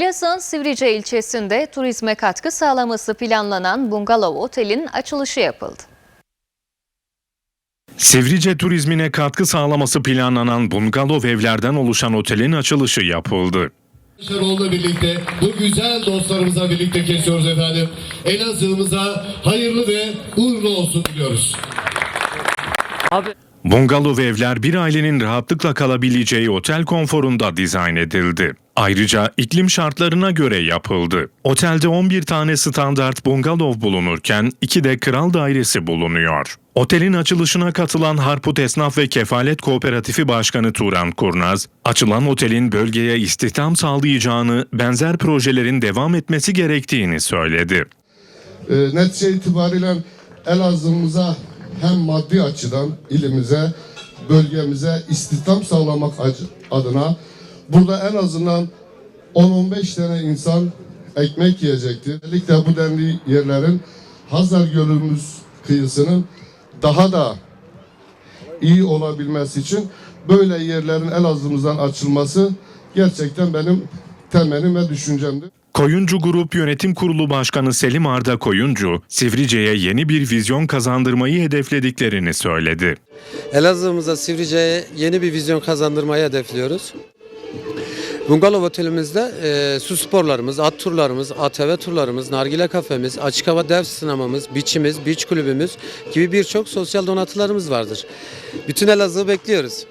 Elazığ'ın Sivrice ilçesinde turizme katkı sağlaması planlanan Bungalov Otel'in açılışı yapıldı. Sivrice turizmine katkı sağlaması planlanan bungalov evlerden oluşan otelin açılışı yapıldı. Kılıçdaroğlu'la birlikte bu güzel dostlarımızla birlikte kesiyoruz efendim. Elazığ'ımıza hayırlı ve uğurlu olsun diliyoruz. Bungalov evler bir ailenin rahatlıkla kalabileceği otel konforunda dizayn edildi. Ayrıca iklim şartlarına göre yapıldı. Otelde 11 tane standart bungalov bulunurken 2 de kral dairesi bulunuyor. Otelin açılışına katılan Harput Esnaf ve Kefalet Kooperatifi Başkanı Turan Kurnaz, açılan otelin bölgeye istihdam sağlayacağını, benzer projelerin devam etmesi gerektiğini söyledi. e, netice itibariyle Elazığ'ımıza hem maddi açıdan ilimize, bölgemize istihdam sağlamak adına burada en azından 10-15 tane insan ekmek yiyecektir. Özellikle bu denli yerlerin Hazar Gölümüz kıyısının daha da iyi olabilmesi için böyle yerlerin Elazığ'ımızdan açılması gerçekten benim temelim ve düşüncemdir. Koyuncu Grup Yönetim Kurulu Başkanı Selim Arda Koyuncu, Sivrice'ye yeni bir vizyon kazandırmayı hedeflediklerini söyledi. Elazığ'ımıza Sivrice'ye yeni bir vizyon kazandırmayı hedefliyoruz. Bungalov otelimizde e, su sporlarımız, at turlarımız, ATV turlarımız, nargile kafemiz, açık hava dev sinemamız, biçimiz, beach kulübümüz gibi birçok sosyal donatılarımız vardır. Bütün Elazığ'ı bekliyoruz.